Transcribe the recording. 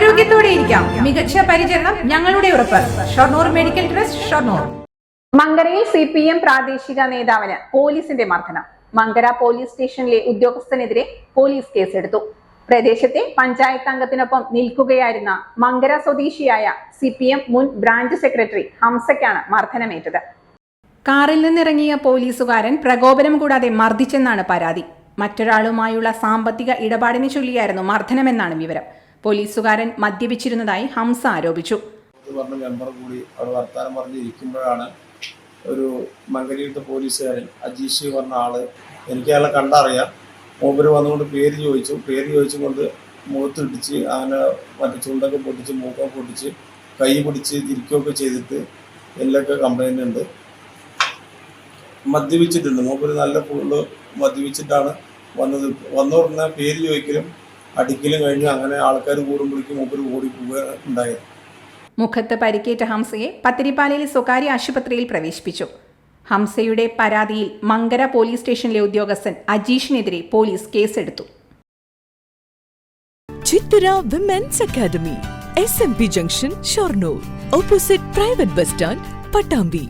ആരോഗ്യത്തോടെ ഇരിക്കാം. മികച്ച പരിചരണം ഞങ്ങളുടെ ഉറപ്പ്. Shoranur medical trust Shoranur. മങ്കരയിൽ C P M പ്രാദേശിക നേതാവിന് പോലീസിന്റെ മർദ്ദനം. മങ്കര പോലീസ് സ്റ്റേഷനിലെ ഉദ്യോഗസ്ഥനെതിരെ പോലീസ് കേസെടുത്തു. പ്രദേശത്തെ പഞ്ചായത്ത് അംഗത്തിനൊപ്പം നിൽക്കുകയായിരുന്ന മങ്കര സ്വദേശിയായ സി പി എം മുൻ ബ്രാഞ്ച് സെക്രട്ടറി ഹംസയ്ക്കാണ് മർദ്ദനമേറ്റത്. കാറിൽ നിന്നിറങ്ങിയ പോലീസുകാരൻ പ്രകോപനം കൂടാതെ മർദ്ദിച്ചെന്നാണ് പരാതി. മറ്റൊരാളുമായുള്ള സാമ്പത്തിക ഇടപാടിനെ ചൊല്ലിയായിരുന്നു മർദ്ദനമെന്നാണ് വിവരം. പോലീസുകാരൻ മദ്യപിച്ചിരുന്നതായി ഹംസ ആരോപിച്ചു. കൂടി അവിടെ വർത്താനം ഒരു മംഗലീത്തെ പോലീസുകാരൻ അജീഷ് പറഞ്ഞ ആൾ എനിക്ക് അയാളെ കണ്ടറിയാം. മൂപ്പര് വന്നുകൊണ്ട് പേര് ചോദിച്ചു. പേര് ചോദിച്ചുകൊണ്ട് മുഖത്ത് ഇടിച്ച് അങ്ങനെ മറ്റേ ചുണ്ടൊക്കെ പൊട്ടിച്ച് മൂക്കൊക്കെ പൊട്ടിച്ച് കൈ പിടിച്ച് തിരിക്കുകയൊക്കെ ചെയ്തിട്ട് എല്ലൊക്കെ കംപ്ലൈന്റ് ഉണ്ട്. മദ്യപിച്ചിട്ടുണ്ട്. മൂപ്പര് നല്ല ഫുള്ള് മദ്യപിച്ചിട്ടാണ് വന്നത്. വന്ന ഉടനെ പേര് ചോദിക്കലും അടിക്കലും കഴിഞ്ഞ് അങ്ങനെ ആൾക്കാർ കൂടുമ്പോഴേക്കും മുമ്പിൽ ഓടിപ്പോവുക ഉണ്ടായത് മുഖത്ത് പരിക്കേറ്റ ഹംസയെ പത്തിരിപ്പാലയിൽ സ്വകാര്യ ആശുപത്രിയിൽ പ്രവേശിപ്പിച്ചു. ഹംസയുടെ പരാതിയിൽ മങ്കര പോലീസ് സ്റ്റേഷനിലെ ഉദ്യോഗസ്ഥൻ അജീഷിനെതിരെ പോലീസ് കേസെടുത്തു. Chithara women's academy S M P junction Shoranur opposite private bus stand Pattambi